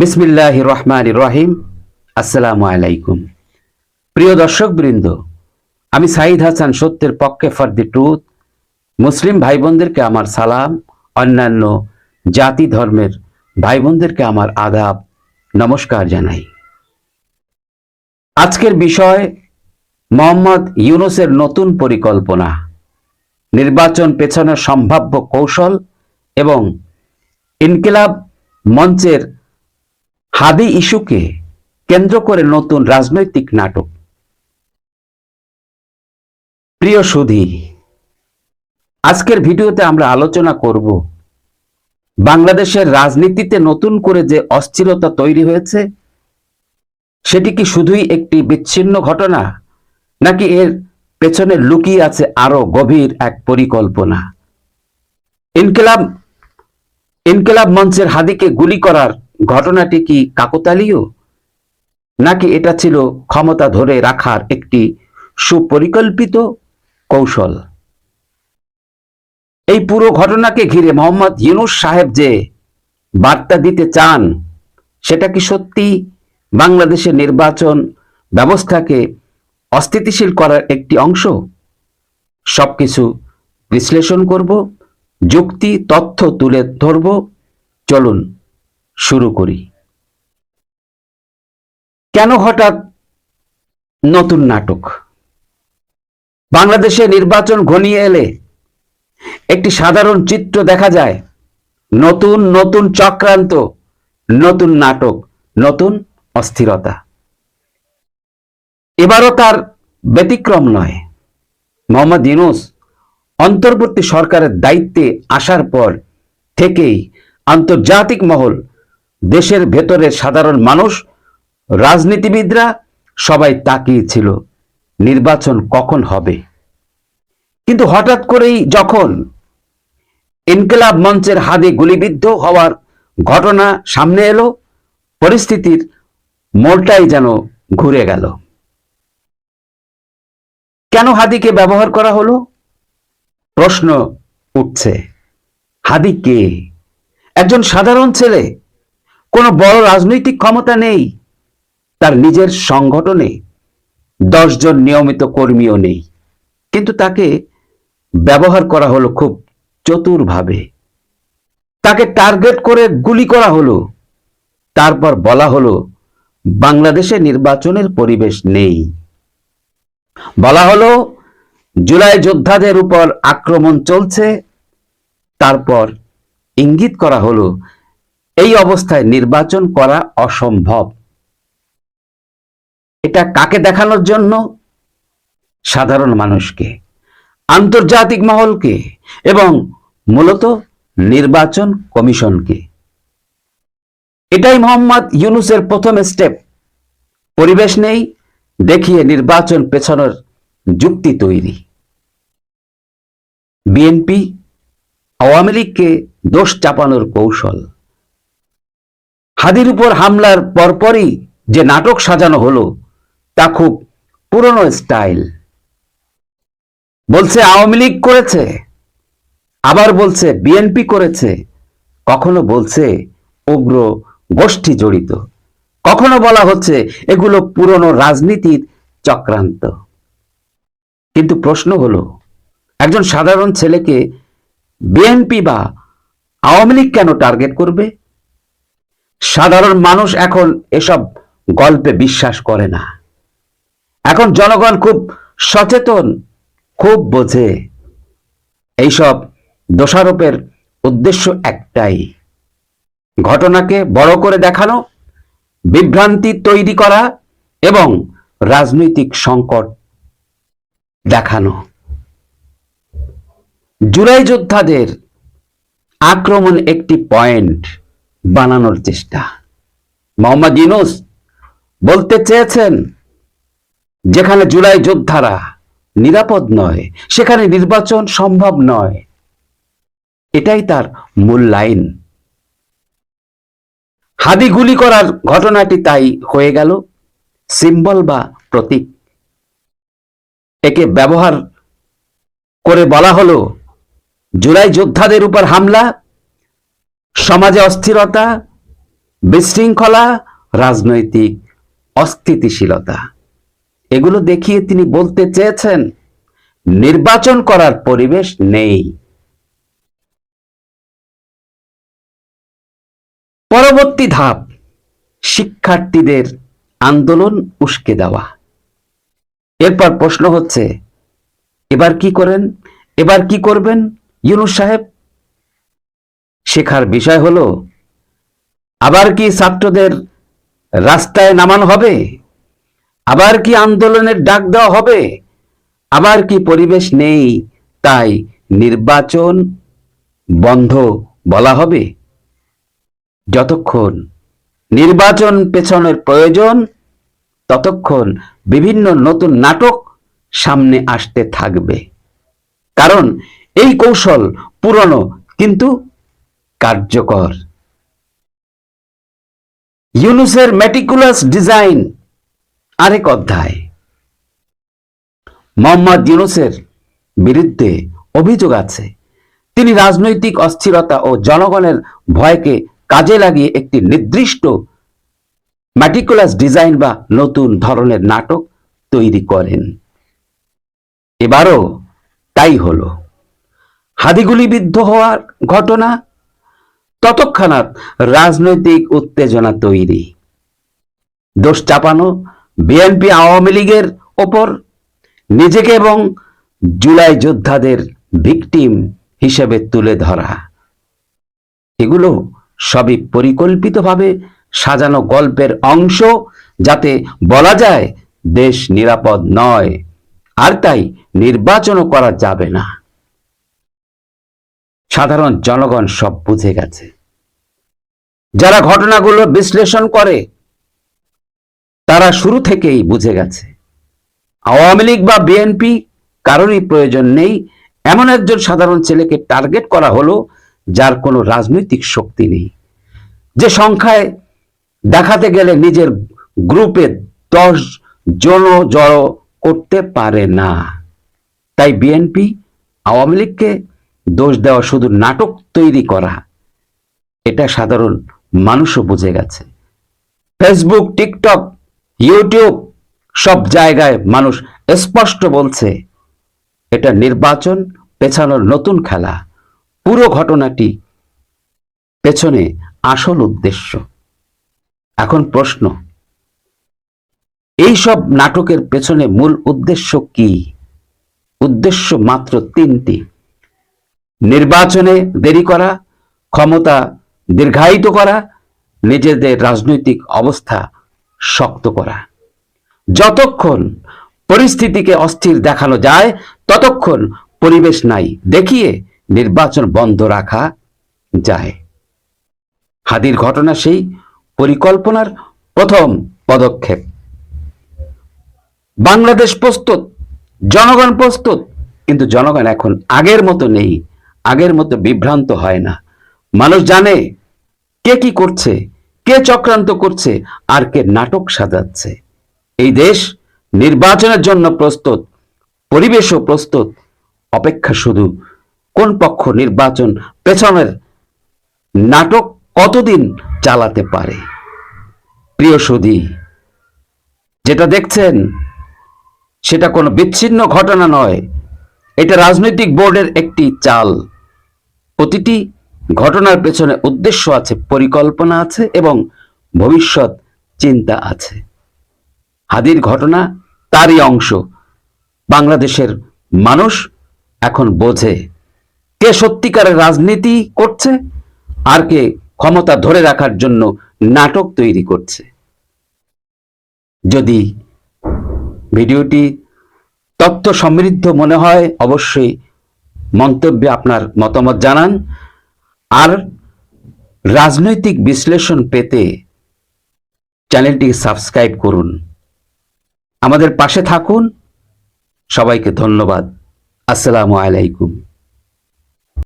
বিসমিল্লাহ রহমান রহিম আসসালামু আলাইকুম প্রিয় দর্শক বৃন্দ আমি সাইদ হাসান সত্যের পক্ষে ফর দি ট্রুথ। মুসলিম ভাই বোনদেরকে আমার সালাম, অন্যান্য জাতি ধর্মের ভাই বোনদেরকে আমার আদাব, নমস্কার জানাই। আজকের বিষয়, মোহাম্মদ ইউনুসের নতুন পরিকল্পনা, নির্বাচন পেছনের সম্ভাব্য কৌশল এবং ইনকিলাব মঞ্চের হাদি ইস্যুকে কেন্দ্র করে নতুন রাজনৈতিক নাটক। প্রিয় সুধী, আজকের ভিডিওতে আমরা আলোচনা করব বাংলাদেশের রাজনীতিতে নতুন করে যে অস্থিরতা তৈরি হয়েছে, সেটি কি শুধুই একটি বিচ্ছিন্ন ঘটনা, নাকি এর পেছনে লুকিয়ে আছে আরও গভীর এক পরিকল্পনা? ইনকিলাব ইনকিলাব মঞ্চের হাদিকে গুলি করার ঘটনাটি কি কাকতালীয়? নাকি এটা ছিল ক্ষমতা ধরে রাখার একটি সুপরিকল্পিত কৌশল? এই পুরো ঘটনাকে ঘিরে মোহাম্মদ ইউনুস সাহেব যে বার্তা দিতে চান, সেটা কি সত্যি বাংলাদেশের নির্বাচন ব্যবস্থাকে অস্থিতিশীল করার একটি অংশ? সবকিছু বিশ্লেষণ করব, যুক্তি, তথ্য তুলে ধরব, চলুন। শুরু করি। কেন হঠাৎ নতুন নাটক? বাংলাদেশে নির্বাচন ঘনিয়ে এলে একটি সাধারণ চিত্র দেখা যায়। নতুন নতুন চক্রান্ত, নতুন নাটক, নতুন অস্থিরতা। এবারও তার ব্যতিক্রম নয়। মোহাম্মদ ইউনুস অন্তর্বর্তী সরকারের দায়িত্বে আসার পর থেকেই আন্তর্জাতিক মহল দেশের ভেতরে সাধারণ মানুষ, রাজনীতিবিদরা সবাই তাকিয়েছিল নির্বাচন কখন হবে? কিন্তু হঠাৎ করেই যখন ইনকিলাব মঞ্চের হাতে গুলিবিদ্ধ হওয়ার ঘটনা সামনে এলো, পরিস্থিতির মোড়টাই যেন ঘুরে গেল। কেন হাদিকে ব্যবহার করা হলো? প্রশ্ন উঠছে হাদি কে একজন সাধারণ ছেলে কোনো বড় রাজনৈতিক ক্ষমতা নেই। তার নিজের সংগঠনে দশজন নিয়মিত কর্মীও নেই। কিন্তু তাকে ব্যবহার করা হলো খুব চতুরভাবে। তাকে টার্গেট করে গুলি করা হলো। তারপর বলা হলো, বাংলাদেশে নির্বাচনের পরিবেশ নেই। বলা হলো, জুলাই যোদ্ধাদের উপর আক্রমণ চলছে। তারপর ইঙ্গিত করা হলো এই অবস্থায় নির্বাচন করা অসম্ভব। এটা কাকে দেখানোর জন্য? সাধারণ মানুষকে, আন্তর্জাতিক মহলকে এবং মূলত নির্বাচন কমিশনকে। এটাই মোহাম্মদ ইউনুসের প্রথম স্টেপ। পরিবেশ নেই, দেখিয়ে নির্বাচন পেছনের যুক্তি তৈরি। বিএনপি আওয়ামী লীগকে দোষ চাপানোর কৌশল। হাদির উপর হামলার পরপরই যে নাটক সাজানো হলো, তা খুব পুরনো স্টাইল। বলছে, আওয়ামী লীগ করেছে, আবার বলছে, বিএনপি করেছে, কখনো বলছে, উগ্র গোষ্ঠী জড়িত। কখনো বলা হচ্ছে, এগুলো পুরনো রাজনীতির চক্রান্ত। কিন্তু প্রশ্ন হলো, একজন সাধারণ ছেলেকে বিএনপি বা আওয়ামী লীগ কেন টার্গেট করবে? সাধারণ মানুষ এখন এসব গল্পে বিশ্বাস করে না। এখন জনগণ খুব সচেতন, খুব বোঝে। এইসব দোষারোপের উদ্দেশ্য একটাই, ঘটনাকে বড় করে দেখানো, বিভ্রান্তি তৈরি করা এবং রাজনৈতিক সংকট দেখানো। জুলাই যোদ্ধাদের আক্রমণ একটি পয়েন্ট। বানানোর চেষ্টা। মোহাম্মদ ইউনুস বলতে চেয়েছেন, যেখানে জুলাই যোদ্ধারা নিরাপদ নয়, সেখানে নির্বাচন সম্ভব নয়। এটাই তার মূল লাইন। হাদি গুলি করার ঘটনাটি তাই হয়ে গেল, সিম্বল বা প্রতীক। একে ব্যবহার করে বলা হলো, জুলাই যোদ্ধাদের উপর হামলা সমাজে অস্থিরতা, বিশৃঙ্খলা, রাজনৈতিক অস্থিতিশীলতা। এগুলো দেখিয়ে তিনি বলতে চেয়েছেন, নির্বাচন করার পরিবেশ নেই। পরবর্তী ধাপ, শিক্ষার্থীদের আন্দোলন উস্কে দেওয়া। এরপর প্রশ্ন হচ্ছে, এবার কি করেন? এবার কি করবেন? ইউনুস সাহেব শেখার বিষয় হলো, আবার কি ছাত্রদের রাস্তায় নামানো হবে? আবার কি আন্দোলনের ডাক দেওয়া হবে? আবার কি পরিবেশ নেই তাই নির্বাচন বন্ধ বলা হবে? যতক্ষণ নির্বাচন পেছনের প্রয়োজন, ততক্ষণ বিভিন্ন নতুন নাটক সামনে আসতে থাকবে। কারণ এই কৌশল পুরনো, কিন্তু কার্যকর। ইউনুসের মেটিকুলাস ডিজাইন আরেক অধ্যায়। মোহাম্মদ ইউনুসের বিরুদ্ধে অভিযোগ আছে। তিনি রাজনৈতিক অস্থিরতা ও জনগণের ভয়কে কাজে লাগিয়ে একটি নির্দিষ্ট ম্যাটিকুলাস ডিজাইন বা নতুন ধরনের নাটক তৈরি করেন। এবারও তাই হলো। হাদিগুলিবিদ্ধ হওয়ার ঘটনা ততক্ষণাৎ রাজনৈতিক উত্তেজনা তৈরি। দোষ চাপানো বিএনপি আওয়ামী লীগের ওপর, নিজেকে এবং জুলাই যোদ্ধাদের ভিকটিম হিসেবে তুলে ধরা। এগুলো সবই পরিকল্পিতভাবে সাজানো গল্পের অংশ যাতে বলা যায় দেশ নিরাপদ নয়, আর তাই নির্বাচনও করা যাবে না। সাধারণ জনগণ সব বুঝে গেছে। যারা ঘটনাগুলো বিশ্লেষণ করে, তারা শুরু থেকেই বুঝে গেছে। আওয়ামী লীগ বা বিএনপি কারোরই প্রয়োজন নেই। এমন একজন সাধারণ ছেলেকে টার্গেট করা হলো, যার কোনো রাজনৈতিক শক্তি নেই। যে সংখ্যায় দেখাতে গেলে নিজের গ্রুপে দশ জন জড়ো করতে পারে না। তাই বিএনপি আওয়ামী লীগকে দোষ দেওয়া শুধু নাটক তৈরি করা। এটা সাধারণ মানুষও বুঝে গেছে। ফেসবুক, টিকটক, ইউটিউব সব জায়গায় মানুষ স্পষ্ট বলছে, এটা নির্বাচন পেছানোর নতুন খেলা। পুরো ঘটনাটি পেছনে আসল উদ্দেশ্য। এখন প্রশ্ন এই সব নাটকের পেছনে মূল উদ্দেশ্য কি? উদ্দেশ্য মাত্র তিনটি। নির্বাচনে দেরি করা, ক্ষমতা দীর্ঘায়িত করা, নিজেদের রাজনৈতিক অবস্থা শক্ত করা। যতক্ষণ পরিস্থিতিকে অস্থির দেখানো যায়, ততক্ষণ পরিবেশ নাই দেখিয়ে নির্বাচন বন্ধ রাখা যায়। হাদির ঘটনা সেই পরিকল্পনার প্রথম পদক্ষেপ। বাংলাদেশ প্রস্তুত, জনগণ প্রস্তুত, কিন্তু জনগণ এখন আগের মতো নেই। আগের মতো বিভ্রান্ত হয় না। মানুষ জানে কে কি করছে, কে চক্রান্ত করছে, আর কে নাটক সাজাচ্ছে। এই দেশ নির্বাচনের জন্য প্রস্তুত, পরিবেশও প্রস্তুত, অপেক্ষা শুধু কোন পক্ষ নির্বাচন পেছনের নাটক কতদিন চালাতে পারে। প্রিয় সুধী, যেটা দেখছেন, সেটা কোনো বিচ্ছিন্ন ঘটনা নয়। এটা রাজনৈতিক বোর্ডের একটি চাল। প্রতিটি ঘটনার পেছনে উদ্দেশ্য আছে, পরিকল্পনা আছে এবং ভবিষ্যৎ চিন্তা আছে। হাদির ঘটনা তারই অংশ। বাংলাদেশের মানুষ এখন বোঝে কে সত্যিকারের রাজনীতি করছে আর কে ক্ষমতা ধরে রাখার জন্য নাটক তৈরি করছে। যদি ভিডিওটি তথ্য সমৃদ্ধ মনে হয়, অবশ্যই মন্তব্যে আপনার মতামত জানান। আর রাজনৈতিক বিশ্লেষণ পেতে চ্যানেলটি সাবস্ক্রাইব করুন। আমাদের পাশে থাকুন। সবাইকে ধন্যবাদ। আসসালামু আলাইকুম।